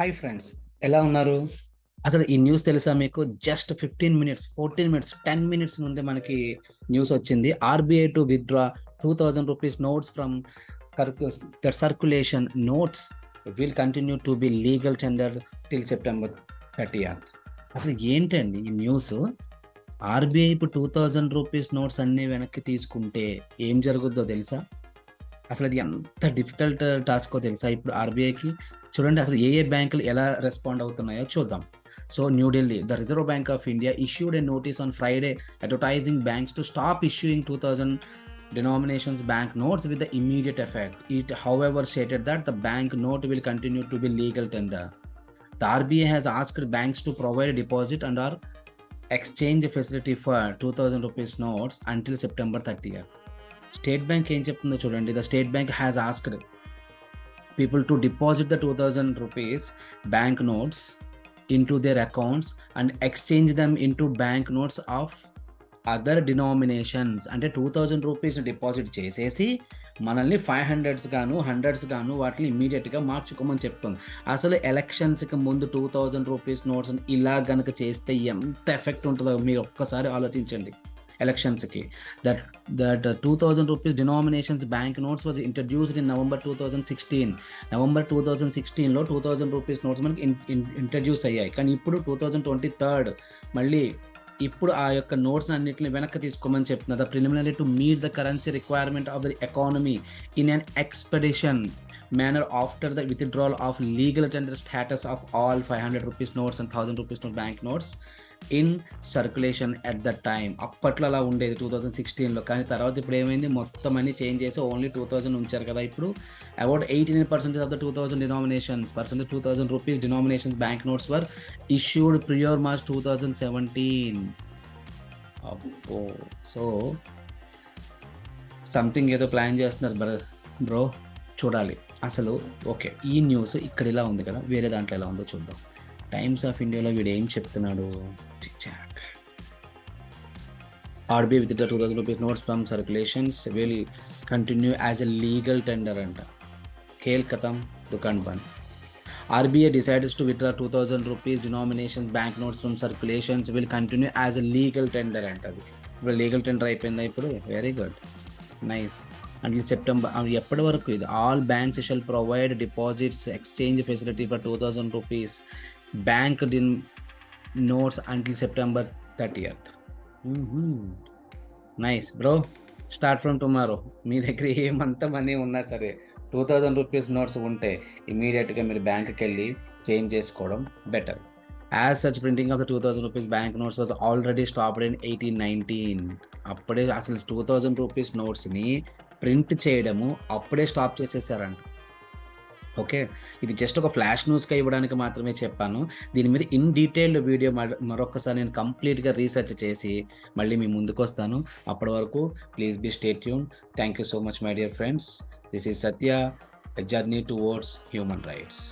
Hi friends ఎలా ఉన్నారు? అసలు ఈ న్యూస్ తెలుసా మీకు? Just fifteen minutes fourteen minutes ten minutes ముందే మనకి న్యూస్ వచ్చింది. RBI to withdraw two thousand rupees notes from that circulation notes will continue to be legal tender till September thirty అసలు ఏంటండి ఈ న్యూస్ ఆర్బీఐ ఇప్పుడు two thousand rupees నోట్స్ అన్ని వెనక్కి తీసుకుంటే ఏం జరుగుద్దో తెలుసా? అసలు అది ఎంత డిఫికల్ట్ టాస్కో తెలుసా? ఇప్పుడు ఆర్బీఐకి చూడండి అసలు ఏ ఏ బ్యాంకులు ఎలా రెస్పాండ్ అవుతున్నాయో చూద్దాం so New Delhi the reserve bank of India issued a notice on Friday advertising banks to stop issuing two thousand denominations bank notes with the immediate effect. It, however, stated that the bank note will continue to be legal tender. The RBI has asked banks to provide a deposit and or exchange facility for 2000 rupees notes until September 30th. State bank ఏం చెప్తుందో చూడండి the state bank has asked people to deposit the two thousand rupees bank notes into their accounts and exchange them into bank notes of other denominations అంటే two thousand rupees deposit చేసేసి మనల్ని five hundreds గాను hundreds గాను వాటిని ఇమీడియట్గా మార్చుకోమని చెప్తుంది. అసలు ఎలక్షన్స్కి ముందు టూ థౌజండ్ రూపీస్ నోట్స్ ఇలా గనక చేస్తే ఎంత ఎఫెక్ట్ ఉంటుందో మీరు ఒక్కసారి ఆలోచించండి. ఎలక్షన్స్కి that that two thousand rupees denominations bank notes was introduced in November two thousand sixteen November two thousand సిక్స్టీన్లో టూ థౌజండ్ రూపీస్ నోట్స్ మనకి ఇంట్రడ్యూస్ అయ్యాయి. కానీ ఇప్పుడు టూ థౌజండ్ ట్వంటీ థర్డ్ మళ్ళీ ఇప్పుడు ఆ యొక్క నోట్స్ అన్నింటిని వెనక్కి తీసుకోమని చెప్తున్నారు. The preliminary to meet the currency requirement of the economy in an expedition manner after the withdrawal of legal tender status of all five hundred rupees notes and thousand rupees note bank notes in circulation at the time అప్పట్లో అలా ఉండేది two thousand సిక్స్టీన్లో కానీ తర్వాత ఇప్పుడు ఏమైంది? మొత్తం అన్ని చేంజ్ చేసి ఓన్లీ టూ థౌజండ్ ఉంచారు కదా ఇప్పుడు. About eighty nine percentage of the two thousand denominations percent two thousand rupees denominations bank notes were issued prior March two thousand seventeen అబ్బో. సో సంథింగ్ ఏదో ప్లాన్ చేస్తున్నారు బ్ర బ్రో చూడాలి. అసలు ఓకే ఈ న్యూస్ ఇక్కడ ఇలా ఉంది కదా వేరే దాంట్లో ఎలా ఉందో చూద్దాం. టైమ్స్ ఆఫ్ ఇండియాలో వీడు ఏం చెప్తున్నాడు? RBI with two thousand rupees notes from circulations will continue as a legal tender అంట. ఖేల్ కథం దుకాన్ బంద్. RBI decides to withdraw 2000 rupees bank notes from circulations will continue as a legal tender అంటది ఇప్పుడు లీగల్ టెండర్ అయిపోయిందా ఇప్పుడు? Very good nice and September ఎప్పటి వరకు ఇది? All banks shall provide deposits exchange facility for two thousand rupees bank DIN notes until September thirtieth nice bro start from tomorrow మీ దగ్గర ఏమంత money ఉన్నా సరే టూ థౌజండ్ రూపీస్ నోట్స్ ఉంటే ఇమీడియట్గా మీరు బ్యాంక్కి వెళ్ళి చేంజ్ చేసుకోవడం better as such printing of the two thousand rupees bank notes was already stopped in eighteen nineteen అప్పుడే అసలు టూ థౌజండ్ రూపీస్ నోట్స్ని ప్రింట్ చేయడము అప్పుడే స్టాప్ చేసేసారంట. ఓకే? ఇది జస్ట్ ఒక ఫ్లాష్ న్యూస్గా ఇవ్వడానికి మాత్రమే చెప్పాను. దీని మీద ఇన్ డీటెయిల్ వీడియో మరొకసారి నేను కంప్లీట్గా రీసెర్చ్ చేసి మళ్ళీ మీ ముందుకు వస్తాను అప్పటి వరకు please be stay tune. Thank you so much my dear friends. This is Satya journey towards human rights